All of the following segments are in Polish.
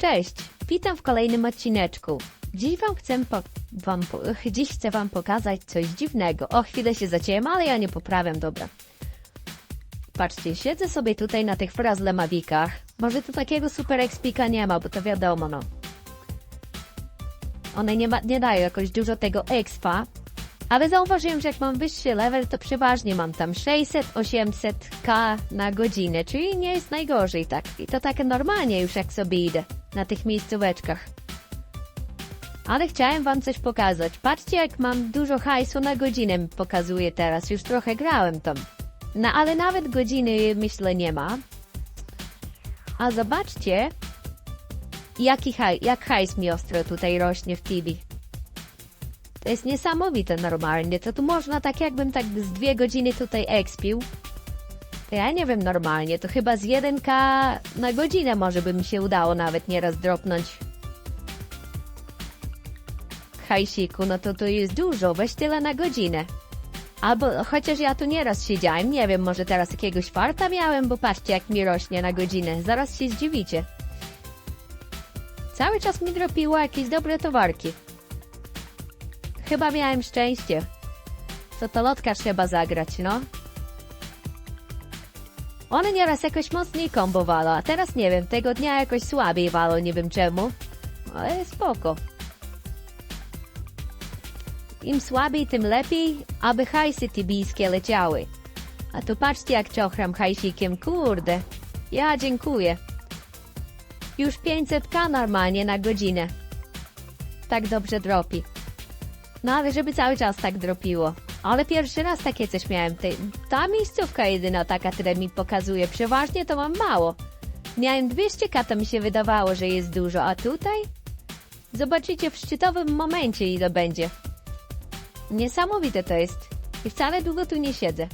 cześć! Witam w kolejnym odcineczku. Dziś wam chcę po... wam po... dziś chcę wam pokazać coś dziwnego. O, chwilę się zacięłem, ale ja nie poprawiam, dobra. Patrzcie, siedzę sobie tutaj na tych frazlemawikach. Może tu takiego super expika nie ma, bo to wiadomo, no. One nie, ma, nie dają jakoś dużo tego expa, ale zauważyłem, że jak mam wyższy level, to przeważnie mam tam 600-800k na godzinę, czyli nie jest najgorzej, tak. I to tak normalnie już jak sobie idę na tych miejscóweczkach. Ale chciałem wam coś pokazać. Patrzcie, jak mam dużo hajsu na godzinę mi pokazuje teraz. Już trochę grałem tam. No ale nawet godziny myślę nie ma. A zobaczcie, jaki haj, jak hajs mi ostro tutaj rośnie w Tibi. To jest niesamowite normalnie. To tu można tak jakbym tak z dwie godziny tutaj expił. Ja nie wiem normalnie, to chyba z 1k na godzinę może by mi się udało nawet nieraz dropnąć. Hajsiku, no to to jest dużo, weź tyle na godzinę. Albo chociaż ja tu nieraz siedziałem, nie wiem, może teraz jakiegoś farta miałem, bo patrzcie jak mi rośnie na godzinę, zaraz się zdziwicie. Cały czas mi dropiło jakieś dobre towarki. Chyba miałem szczęście. Co to lotka trzeba zagrać, no. One nieraz jakoś mocniej kombowalo, a teraz nie wiem, tego dnia jakoś słabiej walo, nie wiem czemu. Ale spoko. Im słabiej, tym lepiej, aby hajsy tibijskie leciały. A tu patrzcie jak czochram hajsikiem, kurde. Ja dziękuję. Już 500k normalnie na godzinę. Tak dobrze dropi. No ale żeby cały czas tak dropiło. Ale pierwszy raz takie coś miałem. Ta miejscówka jedyna taka, która mi pokazuje. Przeważnie to mam mało. Miałem 200k, to mi się wydawało, że jest dużo, a tutaj? Zobaczycie w szczytowym momencie ile będzie. Niesamowite to jest. I wcale długo tu nie siedzę.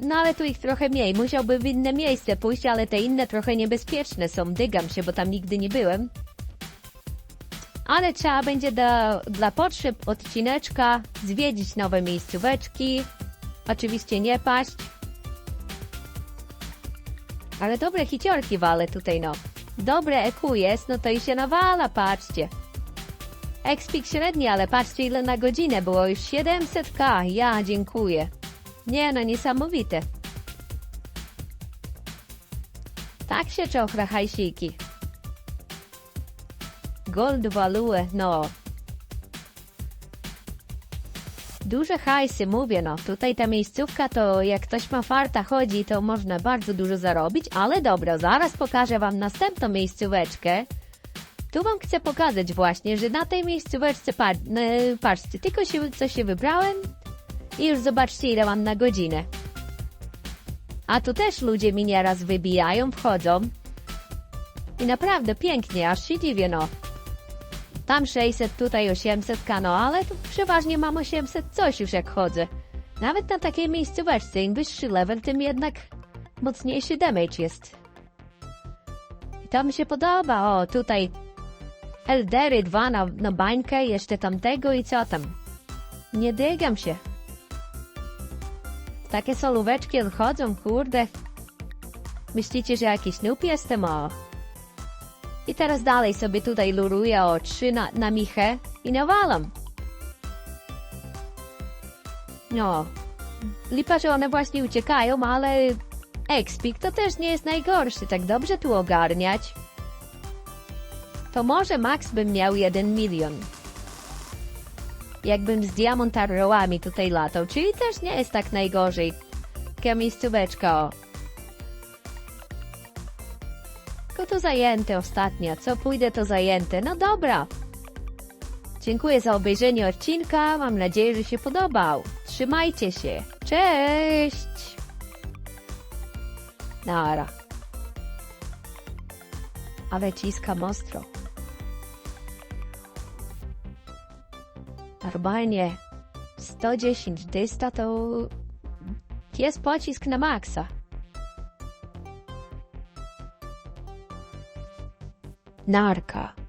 No ale tu ich trochę mniej. Musiałby w inne miejsce pójść, ale te inne trochę niebezpieczne są. Dygam się, bo tam nigdy nie byłem. Ale trzeba będzie do, dla potrzeb odcineczka zwiedzić nowe miejscóweczki. Oczywiście nie paść. Ale dobre hiciorki wale tutaj, no. Dobre EQ jest, no to i się nawala, patrzcie. Expik średni, ale patrzcie ile na godzinę było, już 700k, ja dziękuję. Nie no, niesamowite. Tak się czochra hajsiki. Gold value, no. Duże hajsy, mówię no, tutaj ta miejscówka to jak ktoś ma farta chodzi, to można bardzo dużo zarobić, ale dobra, zaraz pokażę wam następną miejscóweczkę. Tu wam chcę pokazać właśnie, że na tej miejscóweczce, pa, e, patrzcie, tylko się, co się wybrałem i już zobaczcie ile mam na godzinę. A tu też ludzie mi nieraz wybijają, wchodzą. I naprawdę pięknie, aż się dziwię no. Tam 600, tutaj 800 no ale tu przeważnie mam 800 coś już jak chodzę. Nawet na takiej miejscóweczce, im wyższy level, tym jednak mocniejszy damage jest. I to mi się podoba, o tutaj Eldery 2 na, na bańkę, jeszcze tamtego i co tam. Nie dygam się. Takie solóweczki odchodzą, kurde. Myślicie, że jakiś noob jestem, o? I teraz dalej sobie tutaj luruję o trzy na, na michę i nawalam. No, lipa, że one właśnie uciekają, ale Expik to też nie jest najgorszy, tak dobrze tu ogarniać. To może max bym miał jeden milion. Jakbym z diamontarrołami tutaj latał, czyli też nie jest tak najgorzej. Taka. Tylko to zajęte ostatnio. Co pójdę, to zajęte. No dobra. Dziękuję za obejrzenie odcinka. Mam nadzieję, że się podobał. Trzymajcie się. Cześć! Nara. Ale ciska mostro. Normalnie 110 dysta to jest pocisk na maksa. Narka.